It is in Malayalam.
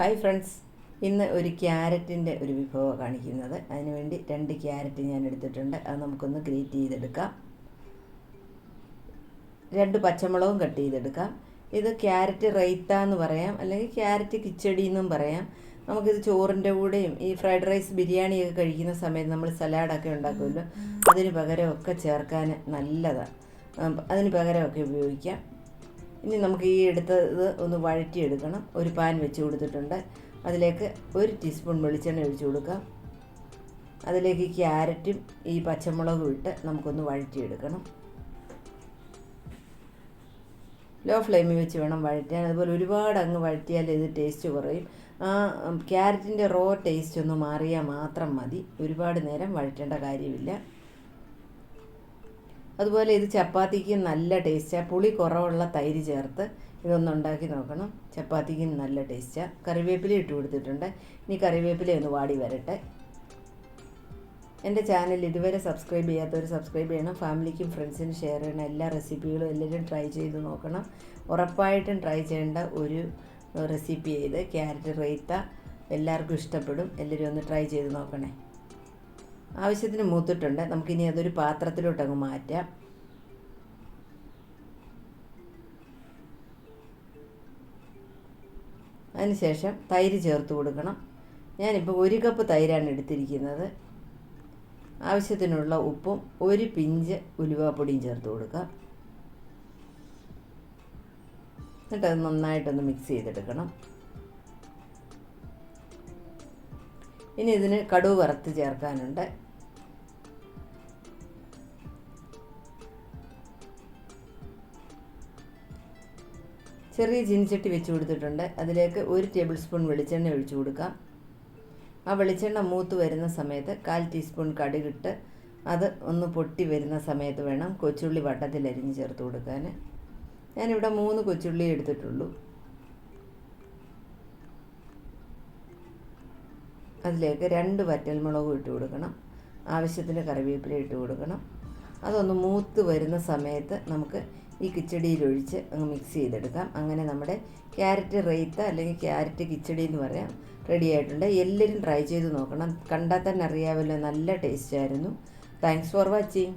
ഹായ് ഫ്രണ്ട്സ് ഇന്ന് ഒരു ക്യാരറ്റിന്റെ ഒരു വിഭവം കാണിക്കുന്നത്. അതിനുവേണ്ടി രണ്ട് ക്യാരറ്റ് ഞാൻ എടുത്തിട്ടുണ്ട്. അത് നമുക്കൊന്ന് ഗ്രേറ്റ് ചെയ്തെടുക്കാം. രണ്ട് പച്ചമുളകും കട്ട് ചെയ്തെടുക്കാം. ഇത് ക്യാരറ്റ് റൈത്ത എന്ന് പറയാം. അല്ലെങ്കിൽ ക്യാരറ്റ് കിച്ചടി എന്നും പറയാം. നമുക്കിത് ചോറിന്റെ കൂടെയും ഈ ഫ്രൈഡ് റൈസ് ബിരിയാണിയൊക്കെ കഴിക്കുന്ന സമയത്ത് നമ്മൾ സലാഡൊക്കെ ഉണ്ടാക്കുമല്ലോ. അതിന് പകരമൊക്കെ ചേർക്കാൻ നല്ലതാണ്. അതിന് പകരമൊക്കെ ഉപയോഗിക്കാം. ഇനി നമുക്ക് ഈ എടുത്തത് ഒന്ന് വഴറ്റിയെടുക്കണം. ഒരു പാൻ വെച്ച് കൊടുത്തിട്ടുണ്ട്. അതിലേക്ക് ഒരു ടീസ്പൂൺ വെളിച്ചെണ്ണ ഒഴിച്ചു കൊടുക്കാം അതിലേക്ക് ക്യാരറ്റും ഈ പച്ചമുളകും ഇട്ട് നമുക്കൊന്ന് വഴറ്റിയെടുക്കണം. ലോ ഫ്ലെയിമിൽ വെച്ച് വേണം വഴറ്റാൻ. അതുപോലെ ഒരുപാട് അങ്ങ് വഴറ്റിയാൽ ഇത് ടേസ്റ്റ് കുറയും. ആ ക്യാരറ്റിന്റെ റോ ടേസ്റ്റ് ഒന്ന് മാറിയാൽ മാത്രം മതി. ഒരുപാട് നേരം വഴറ്റേണ്ട കാര്യമില്ല. അതുപോലെ ഇത് ചപ്പാത്തിക്ക് നല്ല ടേസ്റ്റാണ് പുളി കുറവുള്ള തൈര് ചേർത്ത് ഇതൊന്ന് ഉണ്ടാക്കി നോക്കണം. ചപ്പാത്തിക്ക് നല്ല ടേസ്റ്റാണ് കറിവേപ്പില ഇട്ട് കൊടുത്തിട്ടുണ്ട്. ഇനി കറിവേപ്പില ഒന്ന് വാടി വരട്ടെ. എന്റെ ചാനൽ ഇതുവരെ സബ്സ്ക്രൈബ് ചെയ്യാത്തവർ സബ്സ്ക്രൈബ് ചെയ്യണം. ഫാമിലിക്കും ഫ്രണ്ട്സിനും ഷെയർ ചെയ്യണം. എല്ലാ റെസിപ്പികളും എല്ലാവരും ട്രൈ ചെയ്ത് നോക്കണം. ഉറപ്പായിട്ടും ട്രൈ ചെയ്യേണ്ട ഒരു റെസിപ്പി ചെയ്ത് ക്യാരറ്റ് റൈത്ത എല്ലാവർക്കും ഇഷ്ടപ്പെടും. എല്ലാവരും ഒന്ന് ട്രൈ ചെയ്ത് നോക്കണേ. ആവശ്യത്തിന് മൂത്തിട്ടുണ്ട്. നമുക്കിനി അതൊരു പാത്രത്തിലോട്ട് അങ്ങ് മാറ്റാം. അതിനുശേഷം തൈര് ചേർത്ത് കൊടുക്കണം. ഞാനിപ്പോൾ ഒരു കപ്പ് തൈരാണ് എടുത്തിരിക്കുന്നത്. ആവശ്യത്തിനുള്ള ഉപ്പും ഒരു പിഞ്ച് ഉലുവാപ്പൊടിയും ചേർത്ത് കൊടുക്കുക എന്നിട്ട് അത് നന്നായിട്ടൊന്ന് മിക്സ് ചെയ്തെടുക്കണം. ഇനി ഇതിന് കടുവ് വറുത്ത് ചേർക്കാനുണ്ട്. ചെറിയ ചീനിച്ചട്ടി വെച്ച് കൊടുത്തിട്ടുണ്ട്. അതിലേക്ക് ഒരു ടേബിൾ സ്പൂൺ വെളിച്ചെണ്ണ ഒഴിച്ചു കൊടുക്കാം. ആ വെളിച്ചെണ്ണ മൂത്ത് വരുന്ന സമയത്ത് കാൽ ടീസ്പൂൺ കടുകിട്ട് അത് ഒന്ന് പൊട്ടി വരുന്ന സമയത്ത് വേണം കൊച്ചുള്ളി വട്ടത്തിൽ അരിഞ്ഞ് ചേർത്ത് കൊടുക്കാൻ. ഞാനിവിടെ മൂന്ന് കൊച്ചുള്ളി എടുത്തിട്ടുള്ളൂ. അതിലേക്ക് രണ്ട് വറ്റൽമുളകും ഇട്ട് കൊടുക്കണം. ആവശ്യത്തിന് കറിവേപ്പില ഇട്ട് കൊടുക്കണം. അതൊന്ന് മൂത്ത് വരുന്ന സമയത്ത് നമുക്ക് ഈ കിച്ചടിയിലൊഴിച്ച് അങ്ങ് മിക്സ് ചെയ്തെടുക്കാം. അങ്ങനെ നമ്മുടെ ക്യാരറ്റ് റേത്ത അല്ലെങ്കിൽ ക്യാരറ്റ് കിച്ചടി എന്ന് പറയാം റെഡി ആയിട്ടുണ്ട്. എല്ലാവരും ട്രൈ ചെയ്ത് നോക്കണം. കണ്ടാൽ തന്നെ അറിയാമല്ലോ നല്ല ടേസ്റ്റ് ആയിരുന്നു. Thanks for watching